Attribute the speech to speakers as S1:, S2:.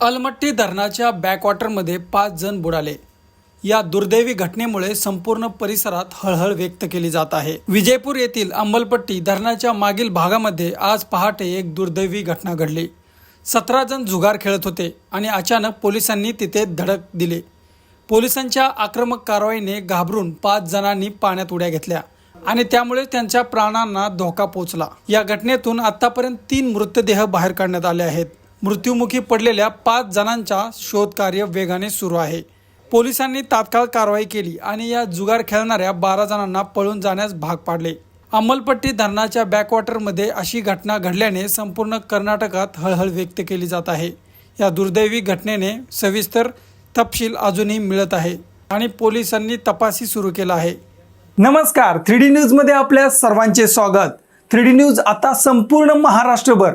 S1: अलमट्टी धरणाच्या बॅकवॉटरमध्ये पाच जण बुडाले. या दुर्दैवी घटनेमुळे संपूर्ण परिसरात हळहळ व्यक्त केली जात आहे. विजयपूर येथील अंबलपट्टी धरणाच्या मागील भागामध्ये आज पहाटे एक दुर्दैवी घटना घडली. सतरा जण जुगार खेळत होते आणि अचानक पोलिसांनी तिथे धडक दिली. पोलिसांच्या आक्रमक कारवाईने घाबरून पाच जणांनी पाण्यात उड्या घेतल्या आणि त्यामुळे त्यांच्या प्राणांना धोका पोचला. या घटनेतून आतापर्यंत तीन मृतदेह बाहेर काढण्यात आले आहेत. मृत्युमुखी पडलेल्या पाच जणांचा शोधकार्य वेगाने सुरू आहे. पोलिसांनी तात्काळ कारवाई केली आणि या जुगार खेळणाऱ्या बारा जणांना पळून जाण्यास भाग पाडले. अंमलपट्टी धरणाच्या बॅकवॉटरमध्ये अशी घटना घडल्याने संपूर्ण कर्नाटकात हळहळ व्यक्त केली जात आहे. या दुर्दैवी घटनेने सविस्तर तपशील अजूनही मिळत आहे आणि पोलिसांनी तपासही सुरू केला आहे. नमस्कार थ्री डी न्यूजमध्ये आपल्या सर्वांचे स्वागत. थ्री डी न्यूज आता संपूर्ण महाराष्ट्रभर